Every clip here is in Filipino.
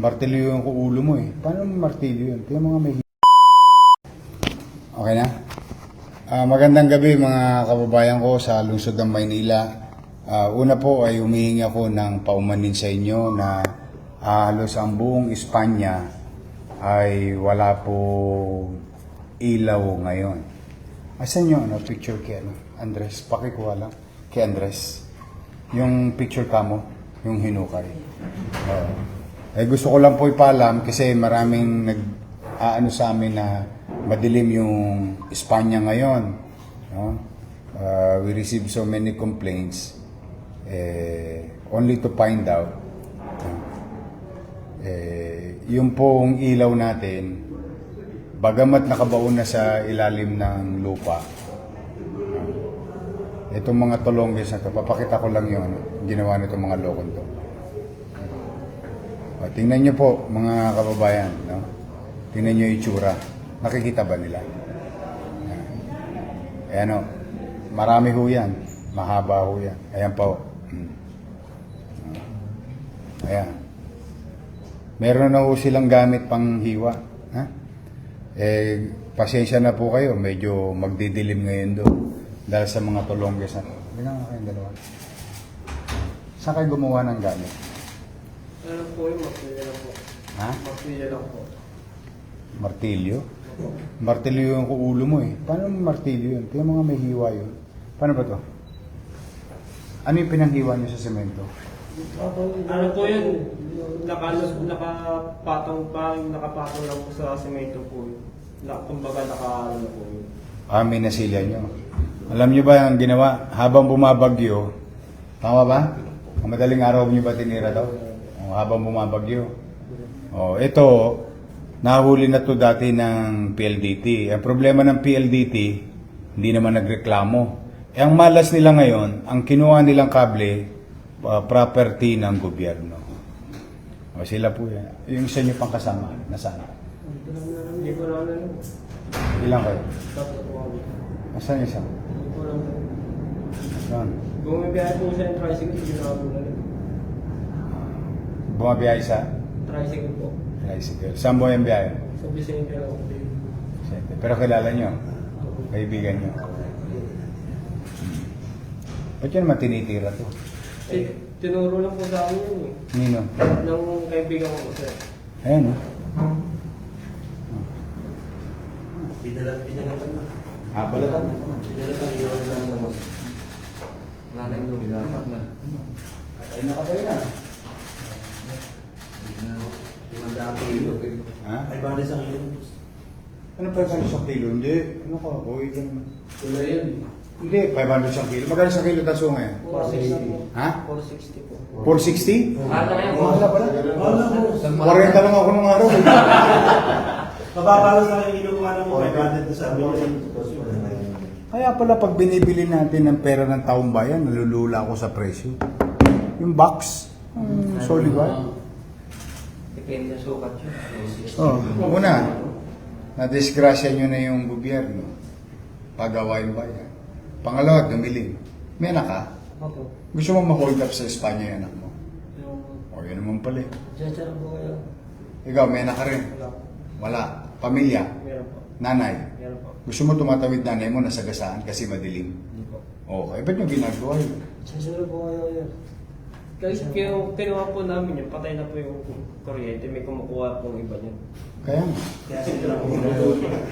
Martilyo yung ulo mo eh. Paano martilyo yun? Tingnan mga may Okay na? Ah, magandang gabi mga kababayan ko sa lungsod ng Maynila. Ah, una po ay humihingi ako ng paumanin sa inyo na ah, halos ang buong Espanya ay wala po ilaw ngayon. Asan yung ano, picture kay ano? Andres? Pakikuha lang. Kay Andres. Yung picture ka mo, yung hinukay. Oo. Eh gusto ko lang po ipaalam kasi maraming nag aano sa amin na madilim yung Espanya ngayon. No? Uh, we received so many complaints eh, only to find out eh, yung pong ilaw natin bagamat nakabaon na sa ilalim ng lupa uh, itong mga tulonggis na to papakita ko lang ano, ginawa nitong mga lokon to o, tingnan nyo po, mga kababayan. No? Tingnan nyo yung itsura. Nakikita ba nila? Ayan. O. Marami ho yan. Mahaba ho yan. Ayan pa o. Mm. Ayan. Meron na ho silang gamit pang hiwa. Ha? Eh, pasensya na po kayo. Medyo magdidilim ngayon doon. Dahil sa mga tulongges na. Bilang kayong dalawa. Saan kayo gumawa ng gamit? Ano po yung martilyo lang po? Ha? Martilyo lang po. Martilyo? Martilyo yung ulo mo eh. Paano martilyo yun? Tingnan mga may hiwa yun. Paano ba to? Ano yung pinanghiwa nyo sa semento? Ano po yun? Nakalos, nakapatong pa, nakapatong lang po sa semento po yun. Na, kumbaga naka, ano po yun. Ah, may nasilya nyo. Alam nyo ba ang ginawa? Habang bumabagyo, tama ba? Ang madaling araw nyo ba tinira daw? Habang bumabagyo. O, ito, nahuli na to dati ng PLDT. Ang problema ng PLDT, hindi naman nagreklamo. Eh, ang malas nila ngayon, ang kinuha nilang kable, uh, property ng gobyerno. O, sila po yan. Yung isa nyo pang kasama, nasaan? Hindi. Ilang kayo? Ako. Nasaan yung isa? Hindi. Nasaan? Bumibiyahe po siya ng tricycle, ko na rin. Bumabiyahe sa Tricycle po. tricycle. Saan mo yung biyahe? Sa Vicente lang po yun. Pero kilala nyo? Kaibigan nyo? Ba't yun naman tinitira to? Eh, tinuro lang po sa akin yun eh. Nino? Ng kaibigan ko po sir. Ayan o. Pinala, pinala ka na. Ah, balatan. Pinala ka, lang naman. Wala na yung dapat na. Ay, nakatayo na. Daan kilo. Ha? Ay, bali sa kilo. Ano 500 sa kilo? Hindi. Ano ka? Uy, naman. Wala yun. Hindi, 500 sa kilo. Magkano sa kilo taso ngayon? 460 Ha? 460 po. 460? Mahal na yan. Mahal na pala. Wala po. 40 lang ako nung araw. eh. Mababalo sa kilo kung ano mo. Ay, bandit na sabi ko. Kaya pala pag binibili natin ng pera ng taong bayan, nalulula ako sa presyo. Yung box, um, solid white. Depende sa sukat yun. Oh, una, na-disgrasya nyo na yung gobyerno. Pagawa yung bayan. Pangalawa, dumilim. May anak ka? Opo. Gusto mo ma-hold up sa Espanya yung anak mo? O, yun naman pala. eh. Diyan po kayo. Ikaw, may anak ka rin? Wala. Wala. Pamilya? Meron po. Nanay? Meron po. Gusto mo tumatawid nanay mo na sagasaan kasi madilim? Hindi po. Okay, ba't nyo ginagawa yun? Susunod po kayo yun. Kasi kaya kinuha po namin yun, patay na po yung kuryente, may kumukuha po iba niyan. Kaya nga. Kaya sila lang.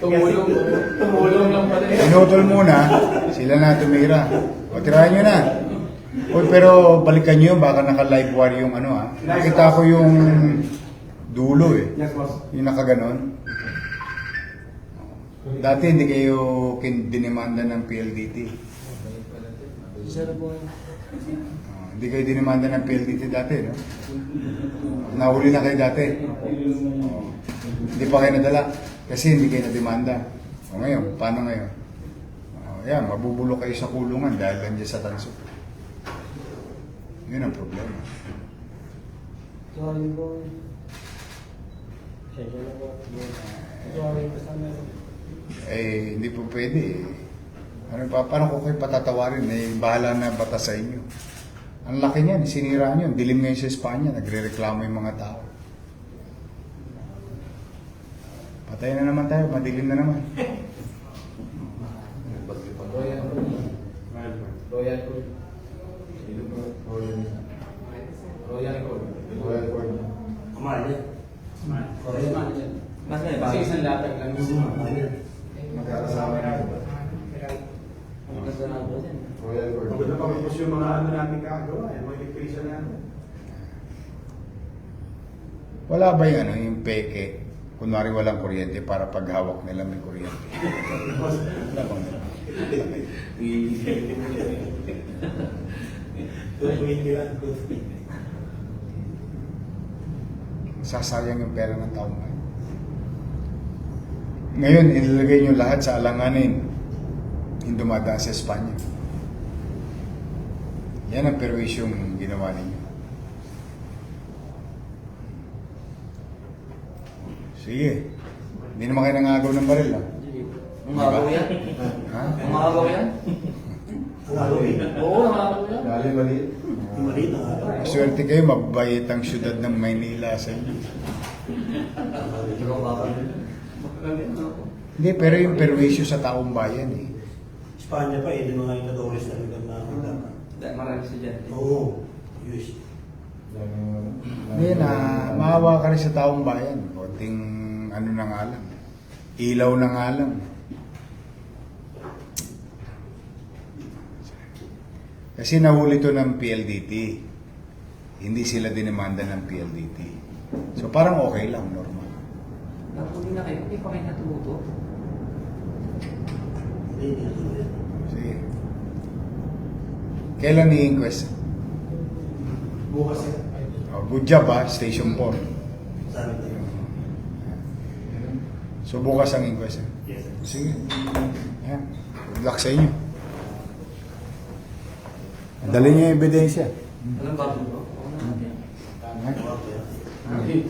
Tumulong, tumulong lang pala yun. Pinutol muna, sila na tumira. O, tirahan nyo na. Uy, pero balikan nyo, baka naka-live wire yung ano ah. Nakita ko yung dulo eh. Yes, boss. Yung nakaganon. Dati hindi kayo kin- dinimanda ng PLDT. Susunod po hindi kayo dinimanda ng PLDT dati, no? Nahuli na kayo dati. Oh. Hindi pa kayo nadala. Kasi hindi kayo nadimanda. O ngayon, paano ngayon? Oh, yan, mabubulo kayo sa kulungan dahil lang sa tanso. Yun ang problema. Sorry po. Sorry sa. Eh, hindi po pwede eh. Ano pa, paano ko kayo patatawarin? Eh, bahala na batas sa inyo. Ang laki niyan, sinira niyo. Dilim ngayon sa Espanya, nagre-reklamo yung mga tao. Patay na naman tayo, madilim na naman. Royal Royal Court. Royal Court. Royal Court. Mas may Kasi isang latag lang. Magkakasama na. Magkasa na Po yung mga ano namin kagawa, yung mga electrician namin. Wala ba yung ano, yung peke? Kunwari walang kuryente para paghawak nila may kuryente. Wala bang ganun? Sasayang yung pera ng tao ngayon. Ngayon, inilagay nyo lahat sa alanganin yung dumadaan sa Espanya. Yan ang perwisyong ginawa ninyo. Sige. Hindi naman kayo nangagaw ng baril, ha? Umagaw yan? Ha? Umagaw yan? Oo, umagaw yan. Dali, mali. Swerte kayo, mabait ang syudad ng Maynila sa inyo. Hindi, pero yung perwisyo sa taong bayan, eh. Espanya pa, eh, di mga inadores na lugar na. Dahil Marami estudyante. Oo, yes. Hindi na, maawa ka rin sa taong bayan. Konting ano na nga lang. Ilaw na nga lang. Kasi nahuli to ng PLDT. Hindi sila dinimanda ng PLDT. So parang okay lang, normal. Napuli na kayo, hindi pa kayo natuto. Hindi, hindi. Sige. Kailan i-inquest? Bukas yan. Oh, good job ha, Station 4. Sabi tayo. So bukas ang inquest. eh. Yes, sir. Sige. Ayan. Good luck sa inyo. Dali niyo yung ebidensya. Alam ba yan. Ha? Okay.